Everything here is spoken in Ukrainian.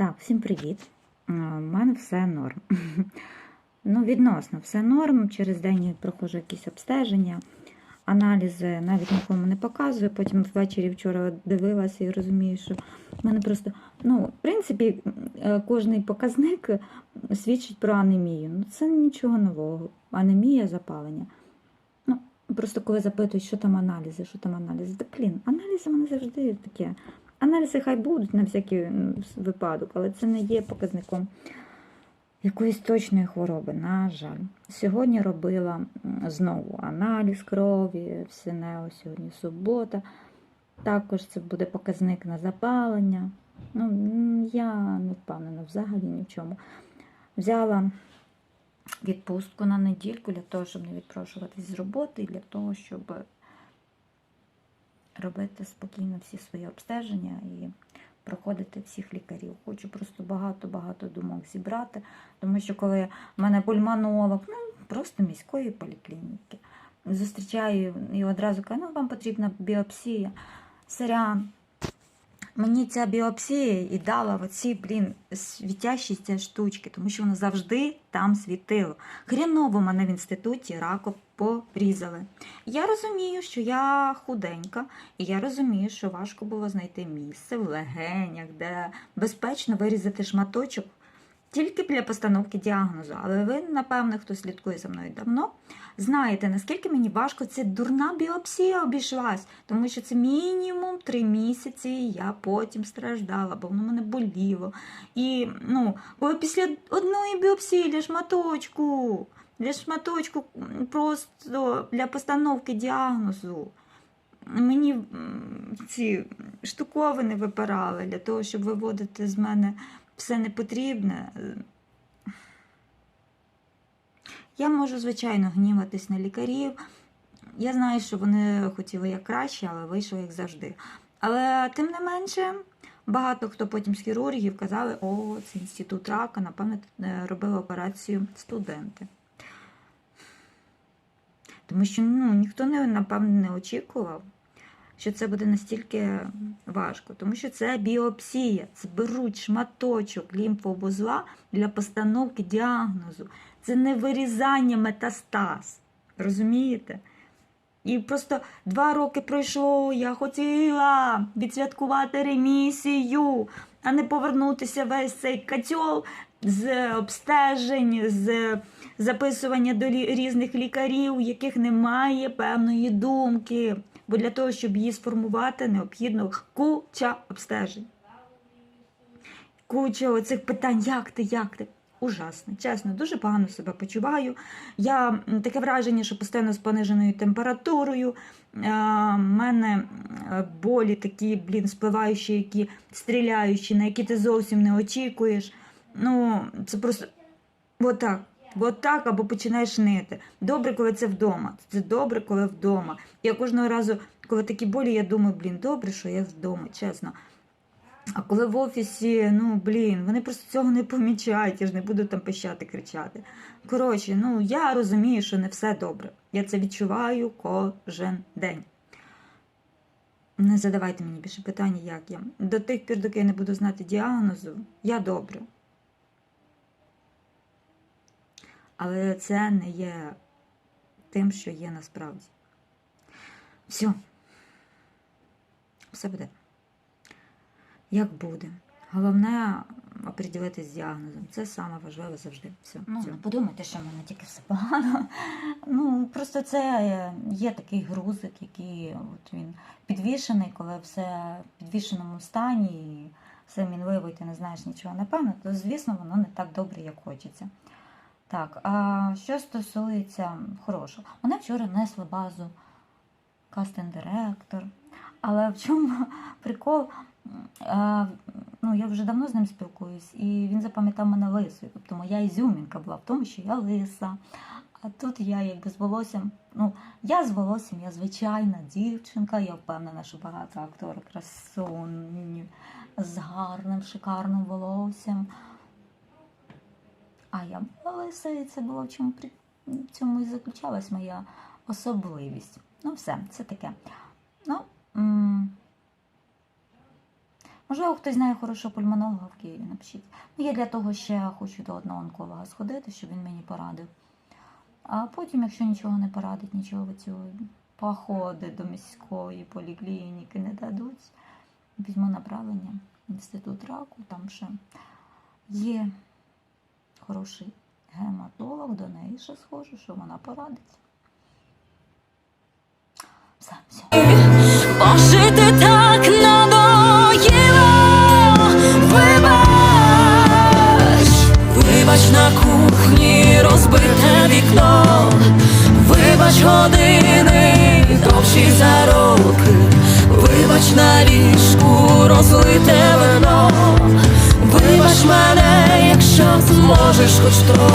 Так, всім привіт. У мене все норм. Ну, відносно, все норм. Через день я проходжу якісь обстеження, аналізи навіть нікому не показую. Потім ввечері вчора дивилася і розумію, що в мене просто, ну, в принципі, е, кожний показник свідчить про анемію. Ну, це нічого нового. Анемія, запалення. Ну, просто коли запитують, що там аналізи, що там аналізи, та блін, аналізи вони завжди таке. Аналізи хай будуть на всякий випадок, але це не є показником якоїсь точної хвороби, на жаль. Сьогодні робила знову аналіз крові, всенео, сьогодні субота. Також це буде показник на запалення. Ну, я не впевнена взагалі ні в чому. Взяла відпустку на недільку для того, щоб не відпрошуватись з роботи, для того, щоб робити спокійно всі свої обстеження і проходити всіх лікарів. Хочу просто багато-багато думок зібрати, тому що коли в мене пульмонолог, ну просто міської поліклініки, зустрічаю і одразу кажу, ну вам потрібна біопсія. Сорян, Мені ця біопсія і дала оці, блін, світящі штучки, тому що воно завжди там світило. Хріново мене в інституті рако порізали. Я розумію, що я худенька, і я розумію, що важко було знайти місце в легенях, де безпечно вирізати шматочок тільки для постановки діагнозу. Але ви, напевно, хто слідкує за мною давно, знаєте, наскільки мені важко ця дурна біопсія обійшлась, тому що це мінімум три місяці я потім страждала, бо воно мене боліло. І ну, коли після одної біопсії для шматочку, для шматочку просто для постановки діагнозу. Мені ці штуковини випирали для того, щоб виводити з мене все непотрібне. Я можу, звичайно, гніватись на лікарів. Я знаю, що вони хотіли як краще, але вийшло як завжди. Але тим не менше, багато хто потім з хірургів казали, о, це інститут рака, напевно, е, робили операцію студенти. Тому що ну, ніхто не, напевно не очікував, що це буде настільки важко, тому що це біопсія, зберуть шматочок лімфообузла для постановки діагнозу. Це не вирізання метастаз. Розумієте? І просто два роки пройшло, я хотіла відсвяткувати ремісію, а не повернутися весь цей катьол з обстежень, з записування до різних лікарів, у яких немає певної думки. Бо для того, щоб її сформувати, необхідно куча обстежень. Куча оцих питань, як ти, як ти. Ужасно, чесно, дуже погано себе почуваю. Я таке враження, що постійно з пониженою температурою. У мене е, болі такі, блін, спливаючі, які стріляючі, на які ти зовсім не очікуєш. Ну, це просто отак. Отак або починаєш нити. Добре, коли це вдома. Це добре, коли вдома. Я кожного разу, коли такі болі, я думаю, блін, добре, що я вдома, чесно. А коли в офісі, ну блін, вони просто цього не помічають, я ж не буду там пищати, кричати. Коротше, ну я розумію, що не все добре. Я це відчуваю кожен день. Не задавайте мені більше питання, як я. До тих пір, доки я не буду знати діагнозу, я добре. Але це не є тим, що є насправді. Все. Все буде. Як буде. Головне оприділитись з діагнозом. Це саме важливе завжди. Все. Ну, все. подумайте, що в мене тільки все погано. Ну, просто це е, є такий грузик, який от він підвішений, коли все в підвішеному стані і все мінливо, і ти не знаєш нічого. Напевно, то звісно, воно не так добре, як хочеться. Так, а що стосується хорошого, вона вчора внесла базу кастинг-директор. Але в чому прикол? Ну, я вже давно з ним спілкуюсь, і він запам'ятав мене лисою. Тобто моя ізюмінка була в тому, що я лиса. А тут я якби з волоссям. Ну, я з волоссям, я звичайна дівчинка, я впевнена, що багато акторів красуні з гарним, шикарним волоссям. А я була лиса, і це було в чому в цьому і заключалась моя особливість. Ну, все, це таке. Ну, Можливо, хтось знає хорошого пульмонолога в Києві, напишіть. Ну, я для того ще хочу до одного онколога сходити, щоб він мені порадив. А потім, якщо нічого не порадить, нічого цього походи до міської поліклініки не дадуть, візьму направлення в інститут раку, там ще є хороший гематолог, до неї ще схожу, що вона порадить. Все, все. Години за роки Вибач на ліжку розлите вино. Вибач мене, якщо зможеш хоч трохи